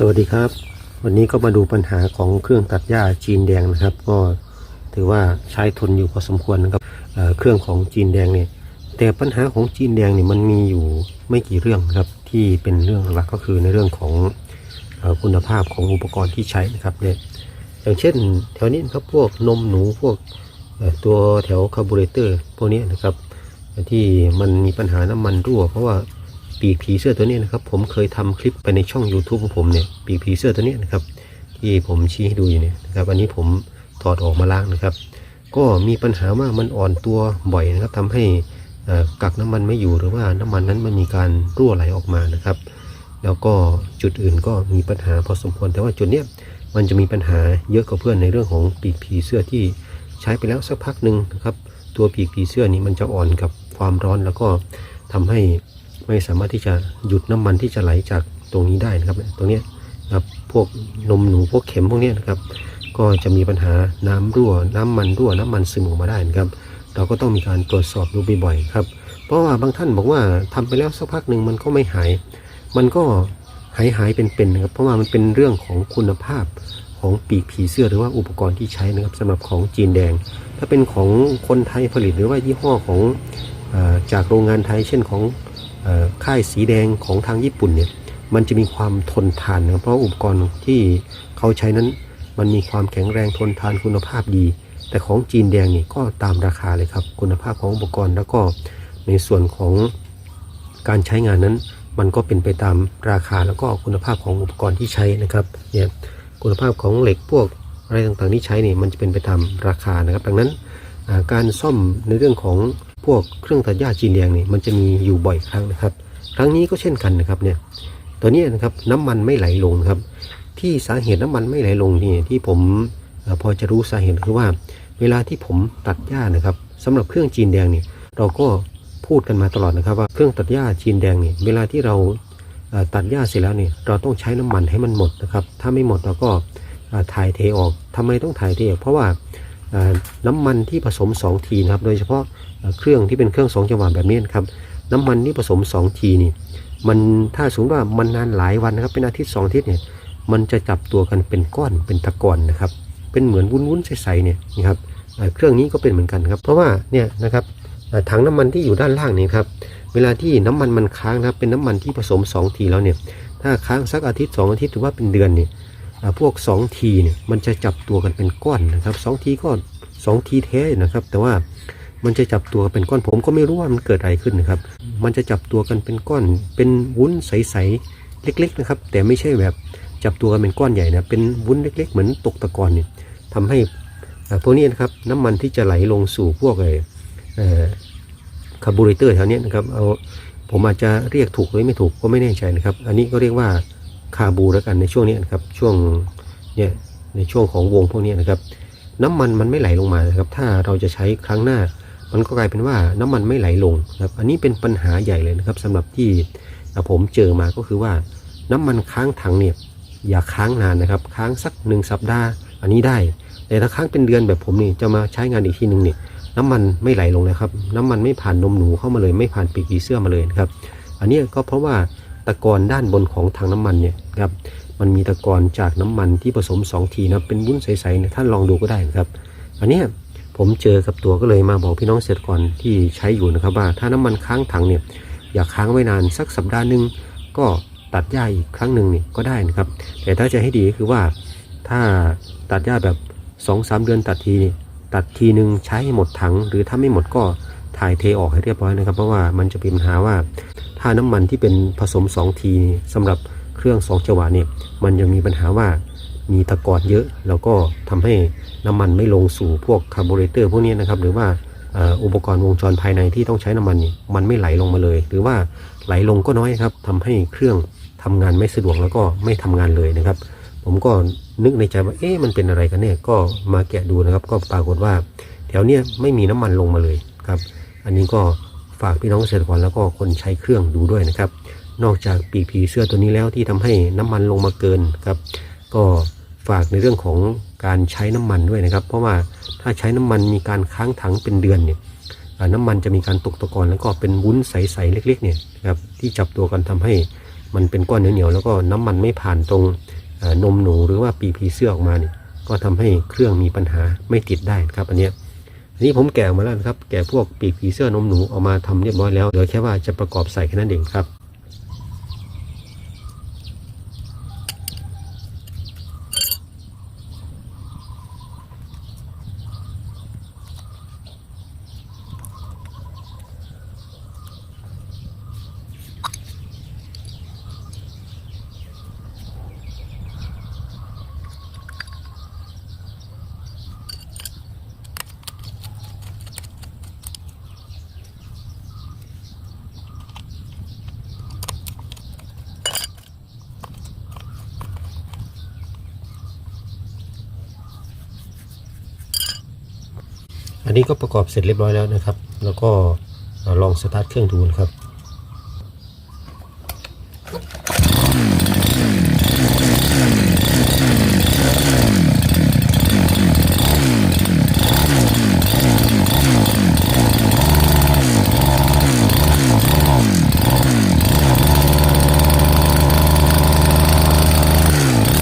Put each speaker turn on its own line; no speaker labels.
สวัสดีครับ วันนี้ก็มาดูปัญหาของเครื่องตัดหญ้าจีนแดงนะครับ ก็ถือว่าใช้ทนอยู่พอสมควรนะครับเเครื่องของจีนแดงเนี่ยแต่ปัญหาของจีนแดงเนี่ยมันมีอยู่ไม่กี่เรื่องครับที่เป็นเรื่องหลักก็คือในเรื่องของอคุณภาพของอุปกรณ์ที่ใช้นะครับเนี่ยอย่างเช่น แถวนี้นะครับพวกนมหนูพวกตัวแถวคาร์บูเรเตอร์พวกนี้นะครับที่มันมีปัญหาน้ำมันรั่ว เพราะว่า ปีกผีเสื้อตัวนี้นะครับ ผมเคยทำคลิปไปในช่อง YouTube ของผมเนี่ยปีกผีเสื้อตัวนี้นะครับ ที่ผมชี้ให้ดูอยู่เนี่ยนะครับ อันนี้ผมถอดออกมาล้างนะครับ ก็มีปัญหาว่ามันอ่อนตัวบ่อยนะครับทำให้กักน้ำมันไม่อยู่หรือว่าน้ำมันนั้นมันมีการรั่วไหลออกมานะครับ แล้วก็จุดอื่นก็มีปัญหาพอสมควรแต่ว่าจุดเนี้ยมันจะมีปัญหาเยอะกว่าเพื่อนในเรื่องของปีกผีเสื้อที่ใช้ไปแล้วสักพักหนึ่งนะครับ ตัวปีกผีเสื้อนี้มันจะอ่อนกับความร้อนแล้วก็ทำให้ ไม่สามารถที่จะหยุดน้ำมันที่จะไหลจากตรงนี้ได้นะครับตรงนี้นะครับพวกนมหนูพวกเข็มพวกนี้นะครับ ก็จะมีปัญหาน้ำรั่ว น้ำมันรั่วน้ำมันซึมออกมาได้นะครับ เราก็ต้องมีการตรวจสอบดูบ่อยๆครับ เพราะว่าบางท่านบอกว่าทำไปแล้วสักพักหนึ่งมันก็ไม่หาย มันก็หายหายเป็นๆนะครับ เพราะว่ามันเป็นเรื่องของคุณภาพของปีกผีเสื้อหรือว่าอุปกรณ์ที่ใช้นะครับสำหรับของจีนแดง ถ้าเป็นของคนไทยผลิตหรือว่ายี่ห้อของอจากโรงงานไทยเช่นของ ค่ายสีแดงของทางญี่ปุ่นเนี่ยมันจะมีความทนทานนะครับเพราะอุปกรณ์ที่เขาใช้นั้น มันมีความแข็งแรงทนทานคุณภาพดี แต่ของจีนแดงนี่ก็ตามราคาเลยครับ คุณภาพของอุปกรณ์แล้วก็ในส่วนของการใช้งานนั้น มันก็เป็นไปตามราคาแล้วก็คุณภาพของอุปกรณ์ที่ใช้นะครับเนี่ยคุณภาพของเหล็กพวกอะไรต่างๆที่ใช้นี่มันจะเป็นไปตามราคานะครับ ดังนั้นการซ่อมในเรื่องของ พวกเครื่องตัดหญ้าจีนแดงนี่มันจะมีอยู่บ่อยครั้งนะครับ ครั้งนี้ก็เช่นกันนะครับเนี่ยตัวนี้นะครับน้ำมันไม่ไหลลงครับ ที่สาเหตุน้ำมันไม่ไหลลงนี่ที่ผมพอจะรู้สาเหตุคือว่า เวลาที่ผมตัดหญ้านะครับสำหรับเครื่องจีนแดงนี่เราก็พูดกันมาตลอดนะครับว่าเครื่องตัดหญ้าจีนแดงนี่เวลาที่เราตัดหญ้าเสร็จแล้วเนี่ยเราต้องใช้น้ำมันให้มันหมดนะครับ ถ้าไม่หมดเราก็ถ่ายเทออกทำไมต้องถ่ายเทออกเพราะว่า น้ำมันที่ผสม 2 ทีนะครับ โดยเฉพาะเครื่องที่เป็นเครื่อง 2 จังหวะแบบนี้นครับ น้ำมันที่ผสม 2 ทีนี่ มันถ้าสมมติว่ามันนานหลายวันนะครับ เป็นอาทิตย์สองอาทิตย์เนี่ย มันจะจับตัวกันเป็นก้อนเป็นตะกอนนะครับ เป็นเหมือนวุ้นๆใสๆเนี่ยนะครับเครื่องนี้ก็เป็นเหมือนกันครับ เพราะว่าเนี่ยนะครับถังน้ำมันที่อยู่ด้านล่างนี่ครับเวลาที่น้ำมันมันค้างนะครับเป็นน้ำมันที่ผสม 2 ทีแล้วเนี่ยถ้าค้างสักอาทิตย์ 2 อาทิตย์หรือว่าเป็นเดือนเนี่ย พวก2ทีเนี่ยมันจะจับตัวกันเป็นก้อนนะครับสองทีก็2ทีแท้นะครับ แต่ว่ามันจะจับตัวเป็นก้อนผมก็ไม่รู้ว่ามันเกิดอะไรขึ้นนะครับ มันจะจับตัวกันเป็นก้อน เป็นวุ้นใสๆเล็ก ๆนะครับ แต่ไม่ใช่แบบจับตัวกันเป็นก้อนใหญ่นะเป็นวุ้นเล็ก ๆ เหมือนตกตะกอนเนี่ยทำให้อ่าพวกนี้นะครับน้ำมันที่จะไหลลงสู่พวกไอ้เอ่อคาร์บูเรเตอร์แถวเนี้ยนะครับเอาผมอาจจะเรียกถูกหรือไม่ถูกก็ไม่แน่ใจนะครับ อันนี้ก็เรียกว่า คาบูแล้วกันในช่วงนี้นะครับช่วงเนี่ยในช่วงของวงพวกนี้นะครับ น้ำมันมันไม่ไหลลงมานะครับ ถ้าเราจะใช้ครั้งหน้า มันก็กลายเป็นว่าน้ำมันไม่ไหลลงนะครับ อันนี้เป็นปัญหาใหญ่เลยนะครับสำหรับที่ผมเจอมาก็คือว่า น้ำมันค้างถังเนี่ยอย่าค้างนานนะครับ ค้างสักหนึ่งสัปดาห์ อันนี้ได้ แต่ถ้าค้างเป็นเดือนแบบผมนี่จะมาใช้งานอีกทีหนึ่งเนี่ยน้ำมันไม่ไหลลงนะครับ น้ำมันไม่ผ่านนมหนูเข้ามาเลย ไม่ผ่านปีกีเสื้อมาเลยนะครับ อันนี้ก็เพราะว่า ตะกอนด้านบนของถังน้ำมันเนี่ยครับมันมีตะกอนจากน้ำมันที่ผสม 2 ทีนะเป็นวุ้นใสๆนี่ยท่านลองดูก็ได้นะครับ อันเนี้ยผมเจอกับตัวก็เลยมาบอกพี่น้องเกษตรกรที่ใช้อยู่นะครับว่าถ้าน้ำมันค้างถังเนี่ยอย่าค้างไว้นานสักสัปดาห์หนึ่งก็ตัดหญ้าอีกครั้งหนึ่งนี่ก็ได้นะครับ แต่ถ้าจะให้ดีคือว่าถ้าตัดหญ้าแบบ2อสเดือนตัดทีนี่ตัดทีหนึ่งใช้ให้หมดถัง หรือถ้าไม่หมดก็ถ่ายเทออกให้เรียบร้อยนะครับ เพราะว่ามันจะเป็นปัญหาว่า ถ้าน้ำมันที่เป็นผสม 2 ทีสำหรับเครื่อง2จังหวะเนี่ยมันจะมีปัญหาว่ามีตะกอนเยอะ แล้วก็ทำให้น้ำมันไม่ลงสู่พวกคาร์บูเรเตอร์พวกนี้นะครับ หรือว่าอุปกรณ์วงจรภายในที่ต้องใช้น้ำมันนี่มันไม่ไหลลงมาเลย หรือว่าไหลลงก็น้อยครับทำให้เครื่องทำงานไม่สะดวกแล้วก็ไม่ทำงานเลยนะครับ ผมก็นึกในใจว่าเอ๊ะมันเป็นอะไรกันเนี่ยก็มาแกะดูนะครับ ก็ปรากฏว่า แถวเนี้ยไม่มีน้ำมันลงมาเลยครับ อันนี้ก็ ฝากพี่น้องเกษตรกรแล้วก็คนใช้เครื่องดูด้วยนะครับ นอกจากปีกผีเสื้อตัวนี้แล้วที่ทำให้น้ำมันลงมาเกินครับ ก็ฝากในเรื่องของการใช้น้ำมันด้วยนะครับ เพราะว่าถ้าใช้น้ำมันมีการค้างถังเป็นเดือนเนี่ยน้ำมันจะมีการตกตะกอนแล้วก็เป็นวุ้นใสๆเล็กๆเนี่ยครับที่จับตัวกันทำให้มันเป็นก้อนเหนียวๆแล้วก็น้ำมันไม่ผ่านตรงนมหนูหรือว่าปีกผีเสื้อออกมาเนี่ยก็ทำให้เครื่องมีปัญหาไม่ติดได้ครับอันเนี้ย นนี้ผมแกะมาแล้วนะครับ แกะพวกปีกผีเสื้อนมหนูออกมาทำเรียบร้อยแล้วเหลือแค่ว่าจะประกอบใส่แค่นั้นเองครับ อันนี้ก็ประกอบเสร็จเรียบร้อยแล้วนะครับ แล้วก็ลองสตาร์ทเครื่องดูนะครับ